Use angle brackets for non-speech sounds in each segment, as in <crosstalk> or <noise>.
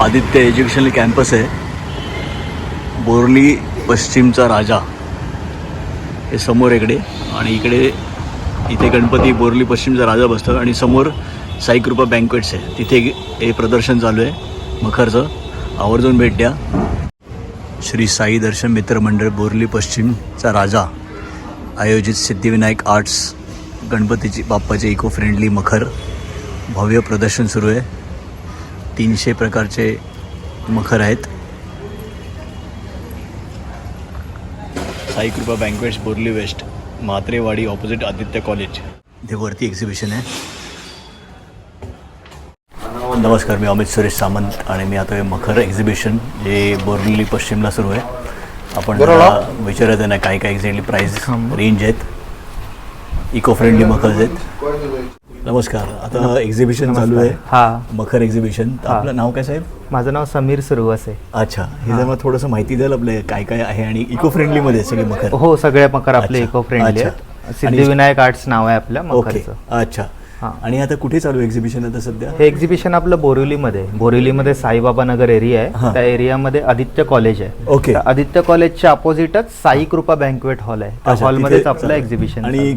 Aditya educational campus आहे. बोर्ली पश्चिमचा राजा हे समोर इकडे आणि इकडे इथे गणपती बोर्ली पश्चिमचा राजा बसतो आणि समोर साईकृपा बँकवेट्स आहे. तिथे हे प्रदर्शन चालू आहे मखरचं. आवर्जून भेट द्या. श्री साई दर्शन मित्र मंडळ बोर्ली पश्चिमचा राजा. आयोजित सिद्धिविनायक आर्ट्स गणपतीची बाप्पाचे इको फ्रेंडली मखर. भव्य प्रदर्शन सुरू आहे. तीनशे प्रकारचे मखर आहेत. Saikrupa banquets Borli west Mhatrewadi opposite Aditya college इथे वरती एक्झिबिशन आहे. नमस्कार मी अमित सुरेश सामंत आणि मी आता हे मखर एक्झिबिशन जे बोरली पश्चिमला सुरू आहे. आपण विचारत आहे ना काय काय एक्झॅक्टली प्राईस रेंज आहेत. इको फ्रेंडली मखर आहेत. नमस्कार. आता एक्झिबिशन चालू आहे. हा. मखर एक्झिबिशन तर आपलं नाव काय साहेब? माझं नाव समीर सुरवसे अच्छा. हे जर मला थोडंसं माहिती द्याल आपले काय काय आहे आणि इको फ्रेंडली मध्ये सगळे मखर. हो सगळे मकर आपले अच्छा, इको फ्रेंडली अच्छा. आहेत सिद्धिविनायक आर्ट्स नाव आहे आपल्या ओके. मकरचं अच्छा. आणि आता कुठे चालू एक्झिबिशन आता सध्या? हे एक्झिबिशन आपलं बोरिवलीमध्ये बोरिवलीमध्ये साईबाबा नगर एरिया हां. आहे त्या एरियामध्ये आदित्य कॉलेज आहे. ओके. त्या आदित्य कॉलेजच्या अपोजिटच साई कृपा बँकवेट हॉल आहे. त्या हॉलमध्येच आपलं. एक्झिबिशन आणि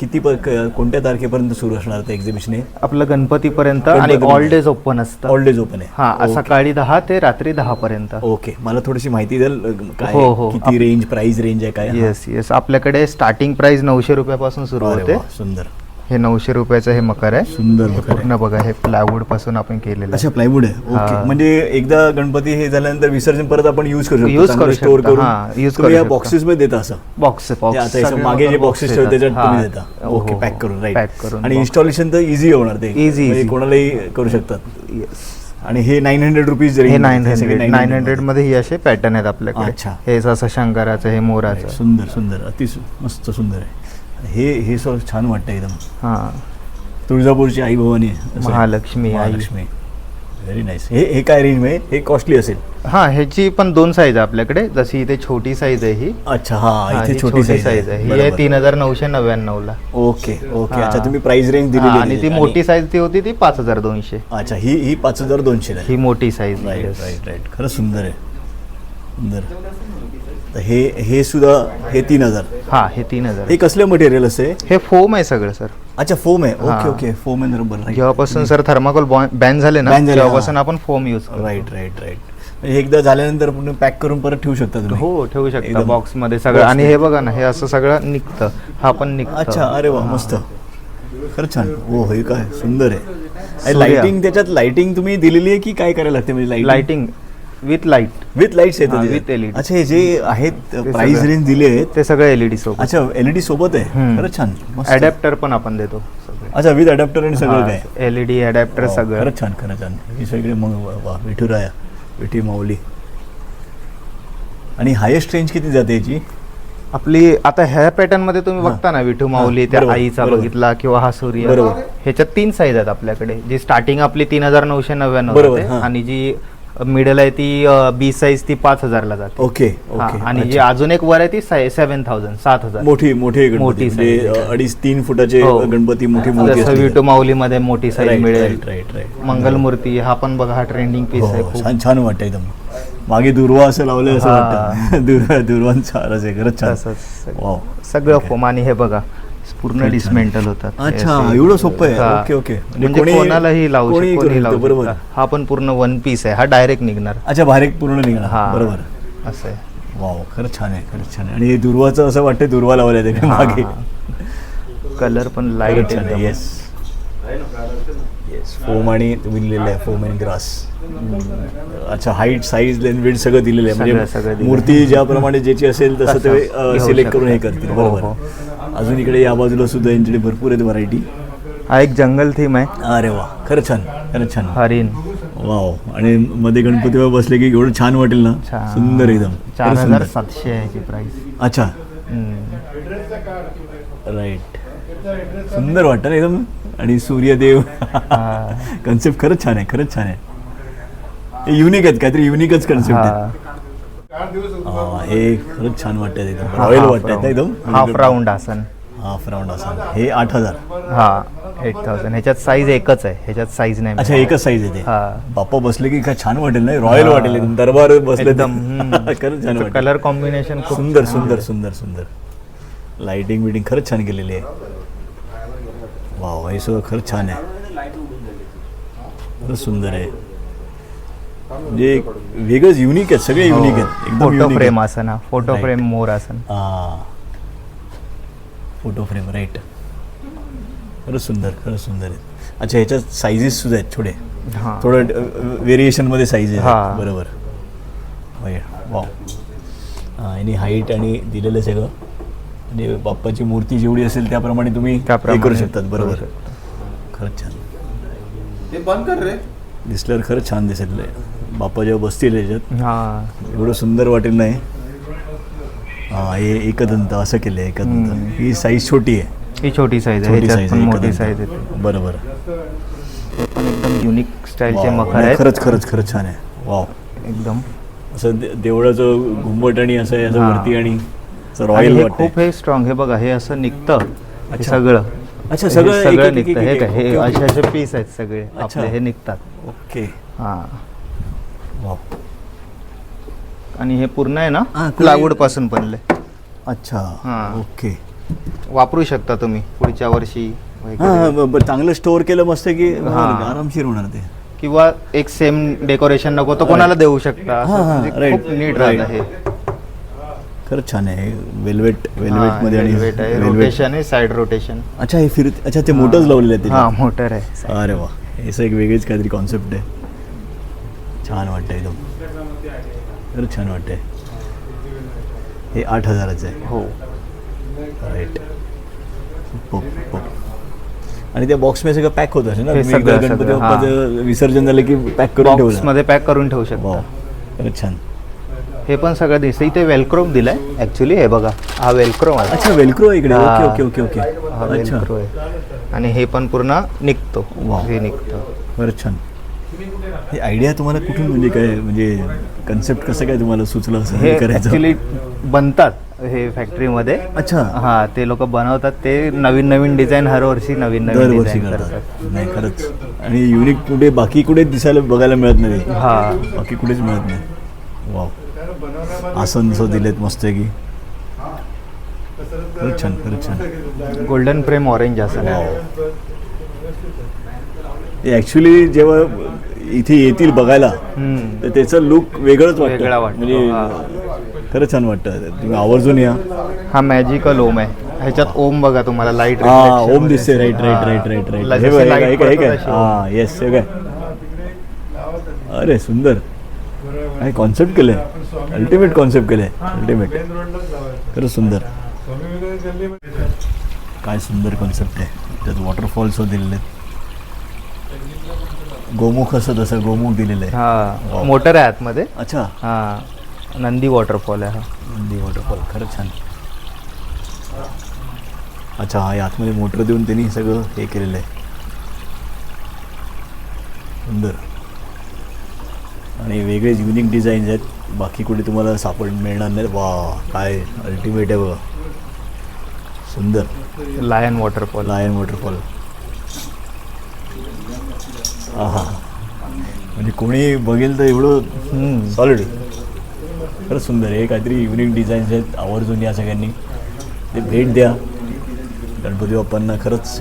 किती कोणत्या तारखेपर्यंत सुरू असणार ते एक्झिबिशन आहे आपलं गणपतीपर्यंत आणि. ऑल डेज ओपन असतं. ऑल डेज ओपन आहे. हा सकाळी दहा ते रात्री दहा पर्यंत. ओके. मला थोडीशी माहिती द्याल काय हो, हो. किती रेंज प्राइस रेंज आहे काय? येस येस आपल्याकडे स्टार्टिंग प्राइस नऊशे रुपयापासून सुरू होते. सुंदर. हे नऊशे रुपयाचं हे मकर आहे. सुंदर हे आहे. पूर्ण बघा हे प्लायवूडपासून आपण केलेलं अच्छा प्लायवूड आहे. ओके हा. म्हणजे एकदा गणपती हे झाल्यानंतर विसर्जन परत आपण युज करू शकतो. Use चांगलं करू शकता, करून. हा, use तुम्ही करू या शकता. बॉक्सेस मध्ये देता असं? बॉक्स ते मागे जे बॉक्सेस ठेवते त्याच्यात तुम्ही देता. ओके पॅक करून राईट पॅक करून. आणि इन्स्टॉलेशन तर इझी होणार ते. Easy, म्हणजे easy. कोणालाही करू शकतात. आणि हे नाईन हंड्रेड रुपीज हे नाईन हंड्रेड नाईन हंड्रेडमध्ये ही असे पॅटर्न आहेत आपल्याकडे. अच्छा. हे असं शंकराचं हे मोराचं. सुंदर सुंदर. अति सु- मस्त सुंदर आहे. हे हे सो छान वाटतं एकदम. हा. तुळजापूरची आई भवानी आहे. असं. आहे. महालक्ष्मी आई. महालक्ष्मी. व्हेरी नाईस हे हे काय रेंजमध्ये? हे कॉस्टली असेल. हा ह्याची पण दोन साईज आहे आपल्याकडे. जशी इथे छोटी साईज आहे ही. अच्छा हा हा, इथे ही छोटी साईज आहे. ही. आहे तीन हजार नऊशे नव्याण्णव ला ओके ओके. अच्छा तुम्ही प्राइस रेंज दिलेली हा, आहे आणि ती. मोठी साईज ती होती ती पाच हजार दोनशे. अच्छा ही ही पाच हजार दोनशे ही मोठी साईज राईट राईट राईट खरंच सुंदर आहे. सुंदर. हे हे सुद्धा हे तीन हजार. हा हे तीन हजार. हे कसलं मटेरियल असते हे फोम आहे सगळं सर अच्छा फोम आहे. ओके. ओके फोम आहे बरोबर. जेव्हापासून सर थर्माकोल बॅन झाले ना Ban झाले, तेव्हापासून. आपण फोम युज करतो. राईट राईट राईट म्हणजे एकदा झाल्यानंतर पुन्हा पॅक करून परत ठेवू शकता तुम्ही? हो ठेवू शकता. एकदम बॉक्समध्ये सगळं आणि हे बघा ना हे असं सगळं निघतं. हा पण निघतं. अच्छा अरे वा मस्त. खरंच छान. हो हे काय सुंदर आहे. सूर्य. लाइटिंग त्याच्यात लाइटिंग तुम्ही दिलेली आहे की काय करायला लागते? म्हणजे lighting lighting with light with lights हा, येतात with LED. अच्छा हे जे आहेत प्राइस सगळं. रेंज दिले आहेत ते सगळं एलईडी सोबत अच्छा एलईडी सोबत आहे हम्म. खरंच छान मस्त. अडॅप्टर पण आपण देतो अच्छा विथ अडॅप्टर आणि सगळं काय एलईडी अडॅप्टर सगळं खरंच छान खरंच छान ही सगळे मग वा- वा विठुराया विठी माऊली आणि हायेस्ट रेंज किती जाते याची आपली आता ह्या पॅटर्नमध्ये तुम्ही हा. बघता ना विठू हा, माऊली त्या बरोबर, आईचा बरोबर. बघितला किंवा हा सूर्य बरोबर. ह्याच्यात तीन साईज आहेत आपल्याकडे जी स्टार्टिंग आपली तीन हजार नऊशे नव्याण्णव बरोबर, हा. आणि जी मिडल आहे ती बी साईज ती पाच हजारला जाते. ओके हा, ओके. आणि जी. अजून एक वर आहे ती सेव्हन थाउजंड सात हजार. मोठी मोठी गणपती. मोठी म्हणजे size. अडीच तीन फुटाचे हो. गणपती मोठी मूर्ती जसं असते. विठू माऊलीमध्ये मोठी साईज मिळेल. मंगलमूर्ती हा पण बघा हा ट्रेंडिंग पीस आहे हो, खूप. छान छान वाटतं एकदम. मागे दुर्वा असं लावलं असं. वाटतं. <laughs> दुर्वा आहे खरंच छान. तसंच. वाव सगळं फोम आणि हे बघा. पूर्ण. डिसमेंटल होतात. अच्छा एवढं सोपं आहे. हा. Okay okay. म्हणजे म्हणजे कोणी- कोणालाही लावू शकतो कोणी लावू बरोबर. हा पण पूर्ण वन पीस आहे. हा डायरेक्ट निघणार. अच्छा बाहेर एक पूर्ण निघणार. हा. बरोबर. असं आहे. वाव खरंच छान आहे खरंच छान आहे. आणि दुर्वाचं असं वाटतं दुर्वा लावल्या त्याच्यामागे. कलर पण लाइट आहे. येस फोम आणि तुम्ही लिहिलेलं आहे फोम अँड ग्रास अच्छा हाईट साईज लेंथ वेट सगळं दिलेलं आहे. म्हणजे दिलेलं मूर्ती ज्याप्रमाणे ज्याची असेल तसं ते सिलेक्ट करून हे. करतील. हो, बरोबर. हो. अजून इकडे या बाजूला सुद्धा यांच्याकडे भरपूर आहेत व्हरायटी हा एक जंगल थीम आहे. अरे वा खरंच छान खरंच छान. हरिण. वाव. आणि मध्ये गणपतीवर बसले की एवढं छान वाटेल ना. सुंदर एकदम. चार हजार. सातशे आहे प्राइस अच्छा. राईट सुंदर वाटतं ना एकदम? आणि सूर्यदेव. कन्सेप्ट खरंच छान आहे खरंच छान आहे. युनिक आहेत काहीतरी युनिकच कन्सेप्ट आहे हा, हे खरंच छान वाटतं एकदम. रॉयल वाटतं एकदम. हाफ राऊंड आसन. हाफ राऊंड असं हे आठ हजार. हा एट थाउजंड ह्याच्यात साईज एकच आहे. ह्याच्यात साईज नाही अच्छा एकच साईज आहे हा. बाप्पा बसले की काय छान वाटेल नाही रॉयल वाटेल एकदम. दरबार बसले एकदम. <laughs> खरंच छान कलर कॉम्बिनेशन खूप सुंदर सुंदर सुंदर सुंदर. लाइटिंग बिटिंग खरंच छान केलेली आहे. वा हे सगळं खरंच छान आहे. खरंच सुंदर आहे. म्हणजे वेगळंच युनिक आहेत सगळे युनिक आहेत. एकदम फोटो फ्रेम. आसन हा फोटो Right. फ्रेम मोर आसन हा. फोटो फ्रेम राईट खरंच सुंदर खरंच सुंदर आहेत. अच्छा ह्याच्यात साईजेस सुद्धा आहेत थोडे. हा. थोडं व्हेरिएशनमध्ये साईज हा. आहे बरोबर. हां आणि हाईट आणि दिलेलं सगळं. म्हणजे बाप्पाची मूर्ती जेवढी असेल त्याप्रमाणे तुम्ही हे त्याप्रमाणे करू शकतात. बरोबर. खरंच छान. ते बंद कर रे. दिसल्यावर खरंच छान दिसेल बाप्पा जेव्हा बसतील याच्यात हा. एवढं सुंदर वाटेल नाही हां. हे एकदंत असं केलं आहे एकदंत. ही साईज छोटी आहे. ही छोटी साईज आहे छोटी ह्याच्यात साईज पण आहे मोठी. साईज येते बरोबर. पण एकदम युनिक स्टाईलचे. मखर आहेत. खरंच खरंच खरंच छान आहे. वाव. एकदम. असं दे- देवळाचं घुंबट आणि असं आहे, असं हा. वरती आणि आणि हे खूप हे स्ट्रॉंग हे बघा हे असं निघतं हे. सगळं. अच्छा, सगळं सगळं निघतं. हे काय हे. असे असे पीस आहेत सगळे अच्छा. आपले हे निघतात. ओके. हा. आणि हे पूर्ण आहे ना? प्लायवूडपासून बनले अच्छा हा. ओके. वापरू शकता तुम्ही पुढच्या वर्षी. हा चांगलं स्टोअर केलं मस्त की हा. आरामशीर होणार ते. किंवा एक सेम डेकोरेशन नको तर कोणाला देऊ शकता. म्हणजे नीट right. राहतं हे. खरंच छान आहे. वेल्वेट वेल्वेटमध्ये आणि वेट आहे. velvet. रोटेशन आहे साइड रोटेशन अच्छा हे फिरत अच्छा ते मोटर्स लावलेले आहेत हा. मोटर आहे. अरे वा. हे असं एक वेगळीच काहीतरी कॉन्सेप्ट आहे. छान वाटतं एकदम. खरंच छान वाटतंय. हे आठ हजाराचं आहे. हो. राईट आणि त्या बॉक्समध्ये सगळं पॅक होत असेल ना? हे तुम्ही एकदा सगळं- गणपती बाप्पाचं विसर्जन झालं की पॅक करून ठेवलं. मध्ये पॅक करून ठेवू शकता. खरंच छान. हे पण सगळं दिसतं इथे वेलक्रोम दिलाय ऍक्च्युली हे बघा हा वेलक्रोम आहे. अच्छा वेलक्रो आहे इकडे. हा. ओके ओके ओके हा ओके अच्छा. वेलक्रो आहे. आणि हे पण पूर्ण निघतो. हे निघतं. खरंच छान. हे आयडिया तुम्हाला कुठून म्हणजे काय म्हणजे कन्सेप्ट कसं काय तुम्हाला सुचलं असं हे हे करायचं? ऍक्च्युली बनतात हे फॅक्टरीमध्ये अच्छा. हा ते लोक बनवतात. ते नवीन नवीन डिझाईन हर वर्षी नवीन नवीन दरवर्षी डिझाईन करतात. करतात. नाही खरंच. आणि युनिक कुठे बाकी कुठे दिसायला बघायला मिळत नाही. हा. बाकी कुठेच मिळत नाही. वाव आसन असं दिलेत मस्त की खरंच छान खरंच छान. गोल्डन फ्रेम ऑरेंज असं वाव ॲक्च्युली जेव्हा इथे येतील बघायला. तर त्याचं लुक वेगळंच वाटतं. म्हणजे खरं छान वाटतं. तुम्ही आवर्जून या. हा मॅजिकल ओम आहे. ह्याच्यात ओम बघा तुम्हाला लाइट हा ओम दिसते right right right right right हे काय हा येस हे काय अरे सुंदर. काय कॉन्सेप्ट केलंय? अल्टिमेट कॉन्सेप्ट केलंय. अल्टिमेट खरंच सुंदर. काय सुंदर कॉन्सेप्ट आहे. त्यात वॉटरफॉल्स दिलेले आहेत. गोमुख असं तसं गोमुख दिलेलं आहे. हा मोटर आहे आतमध्ये. अच्छा. हा नंदी वॉटरफॉल आहे हा. नंदी वॉटरफॉल खरंच छान. अच्छा हा हे आतमध्ये मोटर देऊन त्यांनी सगळं हे केलेलं आहे. सुंदर. आणि वेगळेच युनिक डिझाईन्स आहेत. बाकी कुठे तुम्हाला सापड मिळणार नाही. वा काय अल्टिमेट आहे बघा. सुंदर. लायन वॉटरफॉल लायन वॉटरफॉल हा म्हणजे कोणी बघेल तर एवढं सॉलिड खरंच सुंदर आहे. काहीतरी युनिक डिझाईन्स आहेत. आवर्जून या सगळ्यांनी. ते भेट द्या. गणपती बाप्पांना खरंच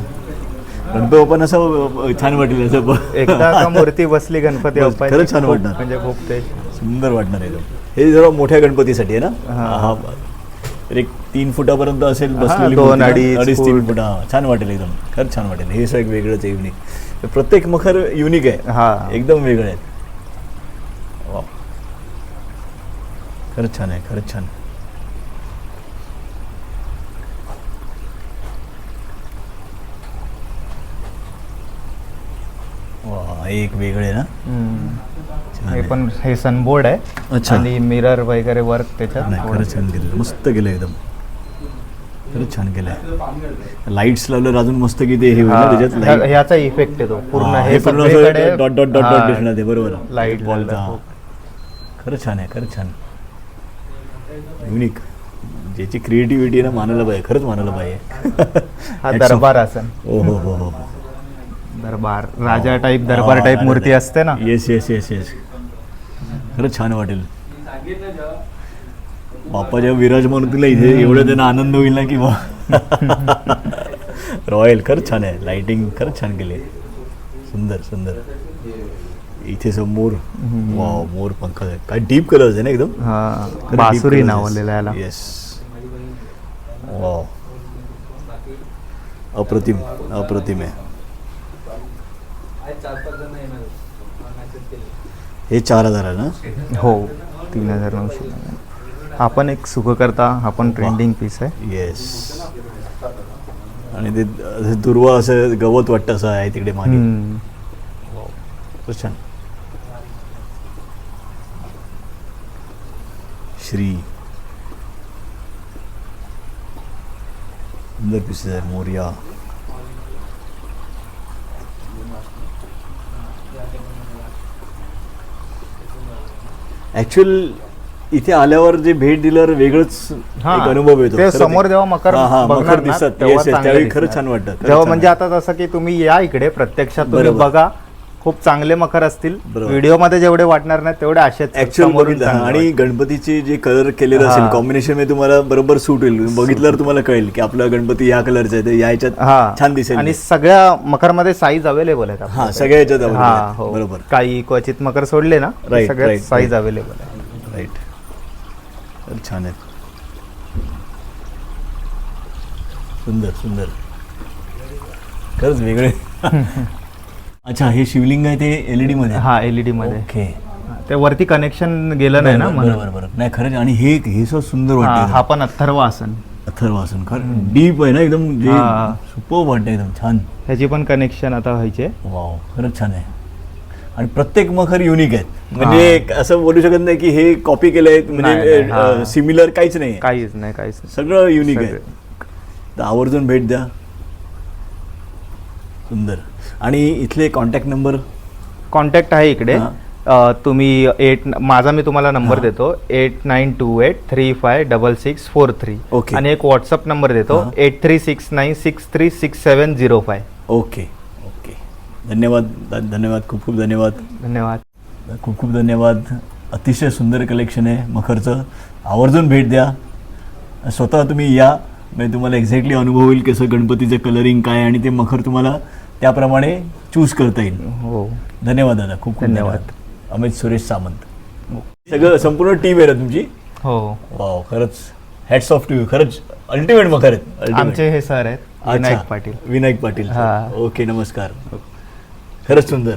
गणपती बाप्पांना असं छान वाटेल असं. एकदा का मूर्ती बसली गणपती बस, बाप्पाची, खरंच छान वाटणार. म्हणजे खूप ते सुंदर वाटणार एकदम. हे जरा मोठ्या गणपतीसाठी आहे ना? हा. एक तीन फुटापर्यंत असेल बसलेली दोन? अडीच अडीच तीन फूट. छान वाटेल एकदम. खरंच छान वाटेल. हे सगळं वेगळंच आहे युनिक प्रत्येक मखर युनिक आहे. हा. एकदम वेगळे आहेत वा खरंच छान आहे खरंच छान वा हे एक वेगळे ना? हे. पण हे सनबोर्ड आहे. अच्छा. आणि मिरर वगैरे वर्क त्याच्यात. नाही खरंच छान केलं. मस्त केलं एकदम. खरंच छान केलंय लाईट्स लावलं अजून मस्त की ते हे होईल ना हा, त्याच्यात? ह्या-. ह्याचा इफेक्ट येतो. पूर्ण हा, हे पूर्ण सगळीकडे डॉट डॉट डॉट हा, डॉट दिसणार ते बरोबर. लाइट बॉलचा. खरंच छान आहे खरंच छान. युनिक ज्याची क्रिएटिव्हिटी ना मानायला पाहिजे. खरंच मानायला पाहिजे. हा Hats off. दरबार आसन हो हो हो हो. दरबार राजा टाईप दरबार टाईप मूर्ती असते ना? येस येस येस येस खरंच छान वाटेल. बाप्पा जेव्हा विराजमान होतील ना इथे एवढं त्यांना आनंद होईल ना की बा? <laughs> रॉयल खरंच छान आहे. लाइटिंग खरंच छान केली आहे. सुंदर सुंदर. इथे समोर मोर पंख आहे. काय डीप कलर आहे ना एकदम? हा बासुरी नावलेला याला. येस वाव अप्रतिम अप्रतिम आहे. हे चार हजार आहे ना? हो तीन हजार नऊशे. हा पण एक सुखकर्ता हा पण ट्रेंडिंग पीस आहे. येस आणि ते असं दुर्वा असं गवत वाटतं असं आहे तिकडे मागे. खूप छान. श्री. सुंदर पीसेस आहे मोर्या. ऍक्च्युअल इथे आल्यावर जे भेट दिल्यावर वेगळंच हा. एक अनुभव येतो ते खरं समोर जेव्हा मकर हा, हा, बघणार मकर ना, दिसतात तेव्हा Yes, yes, चांगले त्यावेळी दिसणार. खरंच छान वाटतं खरंच जेव्हा छान म्हणजे आता जसं की तुम्ही या इकडे प्रत्यक्षात तुम्ही बरोबर. बघा खूप चांगले मकर असतील. बरोबर. व्हिडिओमध्ये जेवढे वाटणार नाही तेवढे आणि गणपतीचे जे कलर केलेलं असेल. कॉम्बिनेशनमध्ये तुम्हाला बरोबर सूट होईल. बघितल्यावर तुम्हाला कळेल की आपला गणपती या कलरचा आहे या हा. छान दिसेल. आणि सगळ्या मकरमध्ये साईज अवेलेबल आहेत हा. सगळ्या available हा बरोबर. काही क्वचित मकर सोडले ना right, साईज. अवेलेबल आहे. राईट छान आहेत. सुंदर सुंदर. खरंच वेगळे. <laughs> अच्छा हे शिवलिंग आहे ते एलईडी मध्ये? हा एलईडी मध्ये. ओके. ते वरती कनेक्शन गेलं नाही ना बरोबर म्हणून. बरोबर नाही खरंच आणि हे हे सुद्धा सुंदर हा वाटतं हा पण अथर्व आसन. अथर्वासन खरं डीप आहे ना एकदम जे हा. सुपर वाटतं एकदम छान. ह्याची पण कनेक्शन आता व्हायचे. वाव खरंच छान आहे. आणि प्रत्येक मखर युनिक आहेत. म्हणजे एक असं बोलू शकत नाही की हे कॉपी केलंय नाही, नाही, म्हणजे हा. सिमिलर काहीच नाही. काहीच नाही काहीच नाही. सगळं युनिक आहे. सगळं. तर आवर्जून भेट द्या. सुंदर. आणि इथले कॉन्टॅक्ट नंबर कॉन्टॅक्ट आहे इकडे. तुम्ही एट माझा मी तुम्हाला नंबर. देतो. Eight nine two eight three five double six four three. Okay. आणि एक व्हॉट्सअप नंबर देतो. Eight three six nine six three six seven zero five. Okay. Okay. धन्यवाद धन्यवाद खूप खूप धन्यवाद. धन्यवाद. खूप खूप धन्यवाद. अतिशय सुंदर कलेक्शन आहे मखरचं. आवर्जून भेट द्या. स्वतः तुम्ही या. म्हणजे तुम्हाला एक्झॅक्टली अनुभव होईल कसं गणपतीचं कलरिंग काय आणि ते मखर तुम्हाला त्याप्रमाणे चूज करता येईल. हो. धन्यवाद दादा खूप खूप धन्यवाद. अमित सुरेश सामंत. सगळं संपूर्ण टीम आहे ना तुमची? हो. वाव खरंच. हॅट्स ऑफ टू खरंच अल्टिमेट आहेत. Ultimate. आमचे हे सर आहेत. विनायक पाटील. विनायक पाटील हा. ओके नमस्कार. खरंच सुंदर.